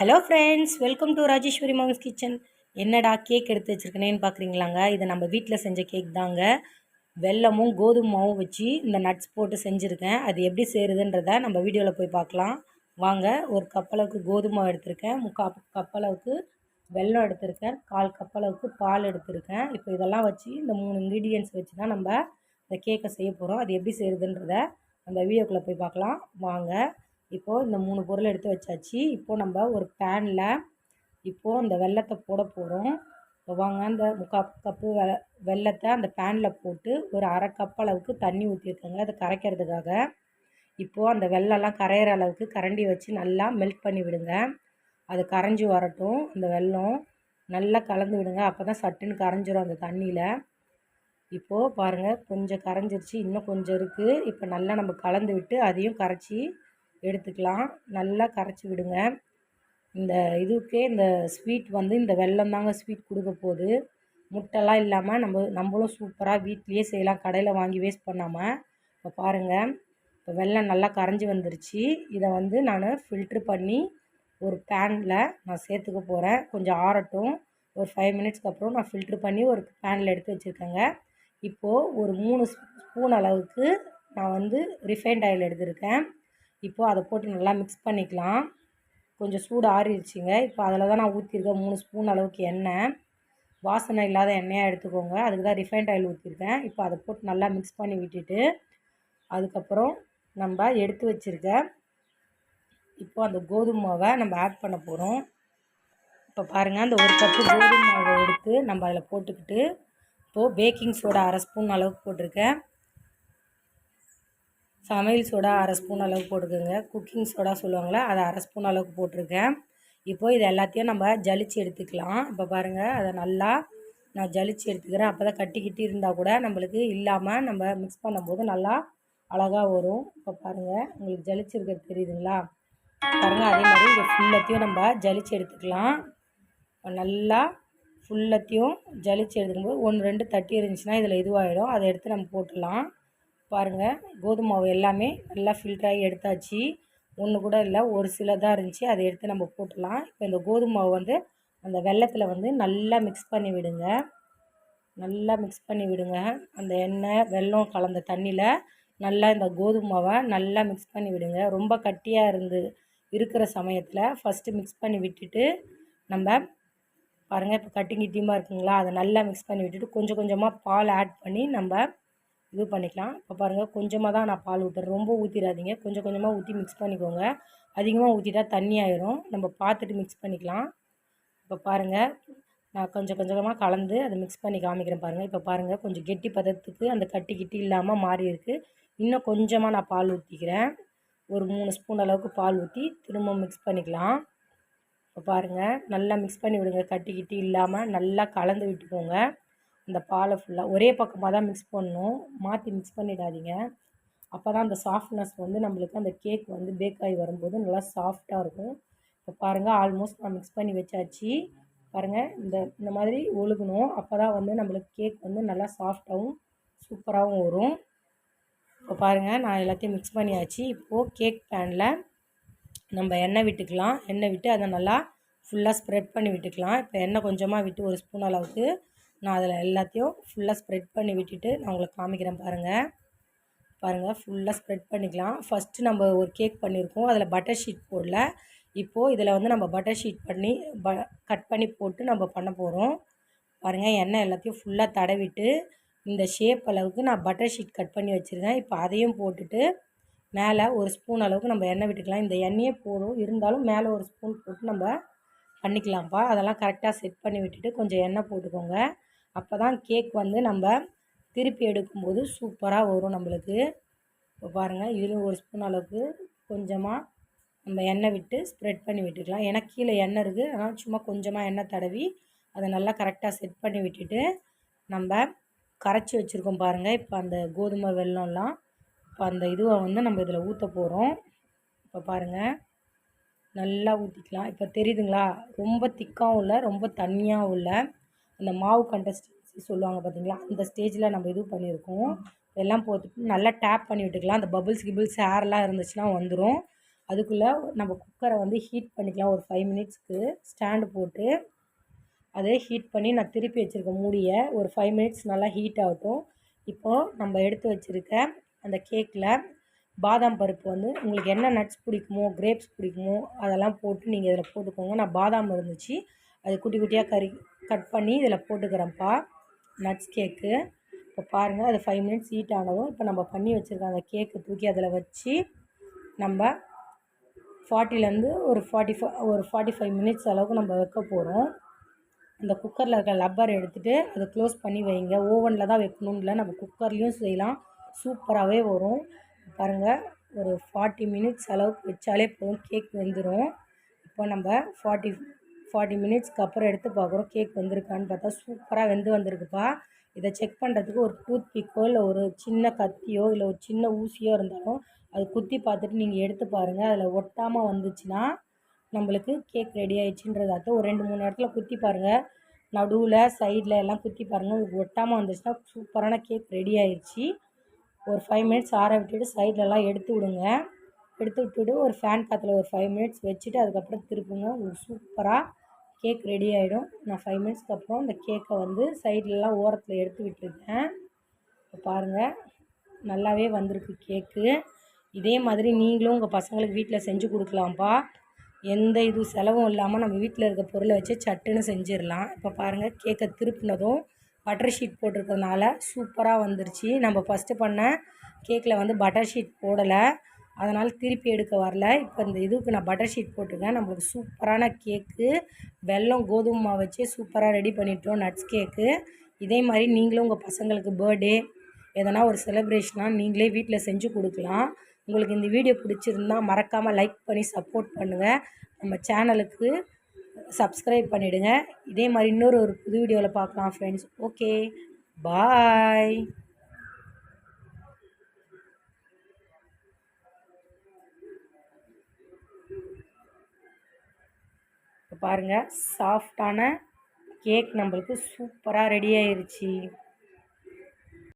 Hello friends welcome to Rajeshwari mom's kitchen என்னடா cake எடுத்து வச்சுருக்கனேன்னு பார்க்குறீங்களாங்க இது நம்ம வீட்டில் செஞ்ச கேக் தாங்க. வெல்லமும் கோதுமாவும் வச்சு இந்த நட்ஸ் போட்டு செஞ்சுருக்கேன். அது எப்படி செய்கிறதுன்றத நம்ம வீடியோவில் போய் பார்க்கலாம் வாங்க ஒரு கப்பளவுக்கு கோதுமை எடுத்திருக்கேன். முக்கால் கப்பளவுக்கு வெல்லம் எடுத்திருக்கேன். கால் கப்பளவுக்கு பால் எடுத்திருக்கேன். இப்போ இதெல்லாம் வச்சு இந்த மூணு இன்க்ரீடியன்ஸ் வச்சு தான் நம்ம இந்த கேக்கை செய்ய போகிறோம் அது எப்படி செய்கிறதுன்றத நம்ம வீடியோக்குள்ளே போய் பார்க்கலாம் வாங்க இப்போது இந்த மூணு பொருள் எடுத்து வச்சாச்சு. இப்போது நம்ம ஒரு பேனில் இப்போது அந்த வெல்லத்தை போட போகிறோம் வாங்க அந்த முக்கால் கப்பு வெ வெல்லத்தை அந்த பேனில் போட்டு ஒரு அரை கப் அளவுக்கு தண்ணி ஊற்றிருக்காங்க அதை கரைக்கிறதுக்காக. இப்போது அந்த வெள்ளம்லாம் கரையிற அளவுக்கு கரண்டி வச்சு நல்லா மெல்ட் பண்ணி விடுங்க. அது கரைஞ்சி வரட்டும் அந்த வெல்லம். நல்லா கலந்து விடுங்க. அப்போ தான் சட்டுன்னு கரைஞ்சிரும் அந்த தண்ணியில். இப்போது பாருங்கள் கொஞ்சம் கரைஞ்சிருச்சு. இன்னும் கொஞ்சம் இருக்குது இப்போ நல்லா நம்ம கலந்து விட்டு அதையும் கரைச்சி எடுத்துக்கலாம். நல்லா கரைச்சி விடுங்க. இந்த இதுக்கே இந்த ஸ்வீட் வந்து இந்த வெல்லம் தாங்க ஸ்வீட் கொடுக்க போகுது. முட்டைலாம் இல்லாமல் நம்ம நம்மளும் சூப்பராக வீட்லேயே செய்யலாம். கடையில் வாங்கி வேஸ்ட் பண்ணாமல் இப்போ பாருங்கள் இப்போ வெல்லம் நல்லா கரைஞ்சி வந்துருச்சு. இதை வந்து நான் ஃபில்ட்ரு பண்ணி ஒரு பேனில் நான் சேர்த்துக்க போகிறேன் கொஞ்சம் ஆறட்டும். ஒரு ஃபைவ் மினிட்ஸ்க்கு அப்புறம் நான் ஃபில்ட்ரு பண்ணி ஒரு பேனில் எடுத்து வச்சுருக்கேங்க. இப்போது ஒரு மூணு ஸ்பூன் அளவுக்கு நான் வந்து ரிஃபைண்ட் ஆயில் எடுத்திருக்கேன். இப்போது அதை போட்டு நல்லா மிக்ஸ் பண்ணிக்கலாம். கொஞ்சம் சூடு ஆறிடுச்சிங்க. இப்போ அதில் தான் நான் ஊற்றிருக்கேன் மூணு ஸ்பூன் அளவுக்கு எண்ணெய். வாசனை இல்லாத எண்ணெயாக எடுத்துக்கோங்க. அதுக்கு தான் ரிஃபைண்ட் ஆயில் ஊற்றிருக்கேன் இப்போ அதை போட்டு நல்லா மிக்ஸ் பண்ணி விட்டுட்டு அதுக்கப்புறம் நம்ம எடுத்து வச்சுருக்க இப்போ அந்த கோதுமை மாவை நம்ம ஆட் பண்ண போகிறோம் இப்போ பாருங்கள் அந்த ஒரு கப்பு கோதுமை மாவை எடுத்து நம்ம அதில் போட்டுக்கிட்டு இப்போது பேக்கிங் சோடா அரை ஸ்பூன் அளவுக்கு போட்டிருக்கேன். சமையல் சோடா அரை ஸ்பூன் அளவுக்கு போட்டுக்கோங்க. குக்கிங் சோடா சொல்லுவாங்களே அதை அரை ஸ்பூன் அளவுக்கு போட்டிருக்கேன். இப்போது இது எல்லாத்தையும் நம்ம ஜலிச்சு எடுத்துக்கலாம். இப்போ பாருங்கள் அதை நல்லா நான் ஜலிச்சு எடுத்துக்கிறேன். அப்போ தான் கட்டிக்கிட்டு இருந்தால் கூட நம்மளுக்கு இல்லாமல் நம்ம மிக்ஸ் பண்ணும்போது நல்லா அழகாக வரும். இப்போ பாருங்கள் உங்களுக்கு ஜலிச்சிருக்கிறது தெரியுதுங்களா? பாருங்கள் அதே மாதிரி இதை ஃபுல்லத்தையும் நம்ம ஜலிச்சு எடுத்துக்கலாம். நல்லா ஃபுல்லத்தையும் ஜலிச்சு எடுத்துக்கும்போது ஒன்று ரெண்டு தட்டி இருந்துச்சுன்னா இதில் இதுவாகிடும் அதை எடுத்து நம்ம போட்டுடலாம். பாருங்கள் கோதுமை மாவு எல்லாமே நல்லா ஃபில்ட்ராகி எடுத்தாச்சு. ஒன்று கூட இல்லை ஒரு சில தான் இருந்துச்சு. அதை எடுத்து நம்ம போட்டுடலாம். இப்போ இந்த கோதுமை மாவு வந்து அந்த வெள்ளத்தில் வந்து நல்லா மிக்ஸ் பண்ணி விடுங்க. நல்லா மிக்ஸ் பண்ணி விடுங்க. அந்த எண்ணெய் வெல்லம் கலந்த தண்ணியில் நல்லா இந்த கோதுமை மாவை நல்லா மிக்ஸ் பண்ணி விடுங்க. ரொம்ப கட்டியாக இருந்து இருக்கிற சமயத்தில் ஃபஸ்ட்டு மிக்ஸ் பண்ணி விட்டுட்டு நம்ம பாருங்கள் இப்போ கட்டிங் கிட்டியமாக இருக்குங்களா? அதை நல்லா மிக்ஸ் பண்ணி விட்டுட்டு கொஞ்சம் கொஞ்சமாக பால் ஆட் பண்ணி நம்ம இது பண்ணிக்கலாம். இப்போ பாருங்கள் கொஞ்சமாக தான் நான் பால் ஊற்றுறேன் ரொம்ப ஊற்றிடாதீங்க கொஞ்சம் கொஞ்சமாக ஊற்றி மிக்ஸ் பண்ணிக்கோங்க. அதிகமாக ஊற்றிட்டா தண்ணி ஆயிரும். நம்ம பார்த்துட்டு மிக்ஸ் பண்ணிக்கலாம். இப்போ பாருங்கள் நான் கொஞ்சம் கொஞ்சமாக கலந்து அதை மிக்ஸ் பண்ணி காமிக்கிறேன் பாருங்கள் இப்போ பாருங்கள் கொஞ்சம் கெட்டி பதத்துக்கு அந்த கட்டி கிட்டி இல்லாமல் மாறி இருக்குது இன்னும் கொஞ்சமாக நான் பால் ஊற்றிக்கிறேன் ஒரு மூணு ஸ்பூன் அளவுக்கு பால் ஊற்றி திரும்ப மிக்ஸ் பண்ணிக்கலாம். இப்போ பாருங்கள் நல்லா மிக்ஸ் பண்ணி விடுங்க. கட்டி கிட்டி இல்லாமல் நல்லா கலந்து விட்டுக்கோங்க. அந்த பாலை ஃபுல்லாக ஒரே பக்கமாக தான் மிக்ஸ் பண்ணணும். மாற்றி மிக்ஸ் பண்ணிடாதீங்க. அப்போ தான் அந்த சாஃப்ட்னஸ் வந்து நம்மளுக்கு அந்த கேக் வந்து பேக் ஆகி வரும்போது நல்லா சாஃப்டாக இருக்கும். இப்போ பாருங்கள் ஆல்மோஸ்ட் நான் மிக்ஸ் பண்ணி வச்சாச்சு. பாருங்கள் இந்த இந்த மாதிரி ஒழுகணும். அப்போ தான் வந்து நம்மளுக்கு கேக் வந்து நல்லா சாஃப்டாகவும் சூப்பராகவும் வரும். இப்போ பாருங்கள் நான் எல்லாத்தையும் மிக்ஸ் பண்ணியாச்சு. இப்போது கேக் பேனில் நம்ம எண்ணெய் விட்டுக்கலாம். எண்ணெய் விட்டு அதை நல்லா ஃபுல்லாக ஸ்ப்ரெட் பண்ணி விட்டுக்கலாம். இப்போ எண்ணெய் கொஞ்சமாக விட்டு ஒரு ஸ்பூன் அளவுக்கு நான் அதில் எல்லாத்தையும் ஃபுல்லாக ஸ்ப்ரெட் பண்ணி விட்டுட்டு நான் உங்களுக்கு காமிக்கிறேன் பாருங்கள் பாருங்கள் ஃபுல்லாக ஸ்ப்ரெட் பண்ணிக்கலாம். ஃபஸ்ட்டு நம்ம ஒரு கேக் பண்ணியிருக்கோம். அதில் பட்டர் ஷீட் போடல. இப்போது இதில் வந்து நம்ம பட்டர் ஷீட் பண்ணி ப கட் பண்ணி போட்டு நம்ம பண்ண போகிறோம் பாருங்கள் எண்ணெய் எல்லாத்தையும் ஃபுல்லாக தடவிட்டு இந்த ஷேப் அளவுக்கு நான் பட்டர் ஷீட் கட் பண்ணி வச்சுருக்கேன். இப்போ அதையும் போட்டுட்டு மேலே ஒரு ஸ்பூன் அளவுக்கு நம்ம எண்ணெய் விட்டுக்கலாம். இந்த எண்ணெயே போதும். இருந்தாலும் மேலே ஒரு ஸ்பூன் போட்டு நம்ம பண்ணிக்கலாம்ப்பா. அதெல்லாம் கரெக்டாக செட் பண்ணி விட்டுட்டு கொஞ்சம் எண்ணெய் போட்டுக்கோங்க. அப்போ தான் கேக் வந்து நம்ம திருப்பி எடுக்கும்போது சூப்பராக வரும் நம்மளுக்கு. இப்போ பாருங்கள் இதில் ஒரு ஸ்பூன் அளவுக்கு கொஞ்சமாக நம்ம எண்ணெய் விட்டு ஸ்ப்ரெட் பண்ணி விட்டுக்கலாம். ஏன்னா கீழே எண்ணெய் இருக்குது ஆனால் சும்மா கொஞ்சமாக எண்ணெய் தடவி அதை நல்லா கரெக்டாக செட் பண்ணி விட்டுட்டு நம்ம கரைச்சி வச்சுருக்கோம் பாருங்கள் இப்போ அந்த கோதுமை வெல்லம்லாம் இப்போ அந்த இதுவை வந்து நம்ம இதில் ஊற்ற போகிறோம் இப்போ பாருங்கள் நல்லா ஊற்றிக்கலாம் இப்போ தெரியுதுங்களா? ரொம்ப திக்காகவும் இல்லை ரொம்ப தண்ணியாகவும் இல்லை. அந்த மாவு கண்டஸ்டன்சி சொல்லுவாங்க பார்த்தீங்களா அந்த ஸ்டேஜில் நம்ம இது பண்ணியிருக்கோம். எல்லாம் போட்டு நல்லா டேப் பண்ணி விட்டுக்கலாம். அந்த பபுள்ஸ் கிபிள்ஸ் ஹேர்லாம் இருந்துச்சுன்னா வந்துடும் அதுக்குள்ளே நம்ம குக்கரை வந்து ஹீட் பண்ணிக்கலாம். ஒரு ஃபைவ் மினிட்ஸ்க்கு ஸ்டாண்டு போட்டு அதை ஹீட் பண்ணி நான் திருப்பி வச்சுருக்க மூடியை ஒரு ஃபைவ் மினிட்ஸ் நல்லா ஹீட் ஆகட்டும். இப்போது நம்ம எடுத்து வச்சுருக்க அந்த கேக்கில் பாதாம் பருப்பு வந்து உங்களுக்கு என்ன நட்ஸ் பிடிக்குமோ கிரேப்ஸ் பிடிக்குமோ அதெல்லாம் போட்டு நீங்கள் இதில் போட்டுக்கோங்க. நான் பாதாம் இருந்துச்சு. அது குட்டி குட்டியாக கறி கட் பண்ணி இதில் போட்டுக்கிறேன்ப்பா. நட்ஸ் கேக்கு இப்போ பாருங்கள் அது ஃபைவ் மினிட்ஸ் ஹீட் ஆனதும் இப்போ நம்ம பண்ணி வச்சுருக்க அந்த கேக்கை தூக்கி அதில் வச்சு நம்ம ஃபார்ட்டிலேருந்து ஒரு ஃபார்ட்டி ஃபை ஒரு ஃபார்ட்டி ஃபைவ் மினிட்ஸ் அளவுக்கு நம்ம வைக்க போகிறோம் அந்த குக்கரில் இருக்கிற லப்பர் எடுத்துகிட்டு அதை க்ளோஸ் பண்ணி வைங்க. ஓவனில் தான் வைக்கணும்னு இல்லை. நம்ம குக்கர்லேயும் செய்யலாம். சூப்பராகவே வரும். பாருங்கள் ஒரு ஃபார்ட்டி மினிட்ஸ் அளவுக்கு வச்சாலே போதும். கேக் வெந்துடும் இப்போ நம்ம ஃபார்ட்டி ஃபார்ட்டி மினிட்ஸ்க்கு அப்புறம் எடுத்து பார்க்குறோம். கேக் வந்திருக்கான்னு பார்த்தா சூப்பராக வெந்து வந்திருக்குப்பா. இதை செக் பண்ணுறதுக்கு ஒரு டூத் பிக்கோ இல்லை ஒரு சின்ன கத்தியோ இல்லை ஒரு சின்ன ஊசியோ இருந்தாலும் அது குத்தி பார்த்துட்டு நீங்கள் எடுத்து பாருங்கள் அதில் ஒட்டாமல் வந்துச்சுன்னா நம்மளுக்கு கேக் ரெடி ஆயிடுச்சுன்றது ஒரு ரெண்டு மூணு இடத்துல குத்தி பாருங்கள் நடுவில் சைடில் எல்லாம் குத்தி பாருங்கள் உங்களுக்கு ஒட்டாமல் வந்துச்சுன்னா சூப்பரான கேக் ரெடி ஆயிடுச்சு. ஒரு ஃபைவ் மினிட்ஸ் ஆற விட்டுட்டு சைட்லலாம் எடுத்து விடுங்க. எடுத்து விட்டுட்டு ஒரு ஃபேன் காற்றுல ஒரு ஃபைவ் மினிட்ஸ் வச்சுட்டு அதுக்கப்புறம் திருப்புங்க. உங்களுக்கு சூப்பராக கேக் ரெடி ஆகிடும் நான் ஃபைவ் மினிட்ஸ்க்கு அப்புறம் இந்த கேக்கை வந்து சைட்லலாம் ஓரத்தில் எடுத்து விட்டுருக்கேன். இப்போ பாருங்கள் நல்லாவே வந்திருக்கு கேக்கு இதே மாதிரி நீங்களும் உங்கள் பசங்களுக்கு வீட்டில் செஞ்சு கொடுக்கலாம்ப்பா எந்த இது செலவும் இல்லாமல் நம்ம வீட்டில் இருக்க பொருளை வச்சு சட்டுன்னு செஞ்சிடலாம். இப்போ பாருங்கள் கேக்கை திருப்பினதும் பட்டர் ஷீட் போட்டிருக்கிறதுனால சூப்பராக வந்துருச்சு. நம்ம ஃபஸ்ட்டு பண்ண கேக்கில் வந்து பட்டர் ஷீட் போடலை. அதனால் திருப்பி எடுக்க வரல. இப்போ இந்த இதுக்கு நான் பட்டர் ஷீட் போட்டிருக்கேன். நம்மளுக்கு சூப்பரான கேக்கு வெல்லம் கோதுமை மாவு வச்சு சூப்பராக ரெடி பண்ணிட்டோம் நட்ஸ் கேக்கு இதே மாதிரி நீங்களும் உங்கள் பசங்களுக்கு பர்த்டே எதனா ஒரு செலிப்ரேஷனாக நீங்களே வீட்டில் செஞ்சு கொடுக்கலாம். உங்களுக்கு இந்த வீடியோ பிடிச்சிருந்தா மறக்காமல் லைக் பண்ணி சப்போர்ட் பண்ணுங்கள் நம்ம சேனலுக்கு சப்ஸ்கிரைப் பண்ணிவிடுங்க இதே மாதிரி இன்னொரு ஒரு புது வீடியோவில் பார்க்கலாம் ஃப்ரெண்ட்ஸ் ஓகே பாய் பாருங்கள் சாஃப்டான கேக் நம்மளுக்கு சூப்பராக ரெடி ஆயிடுச்சு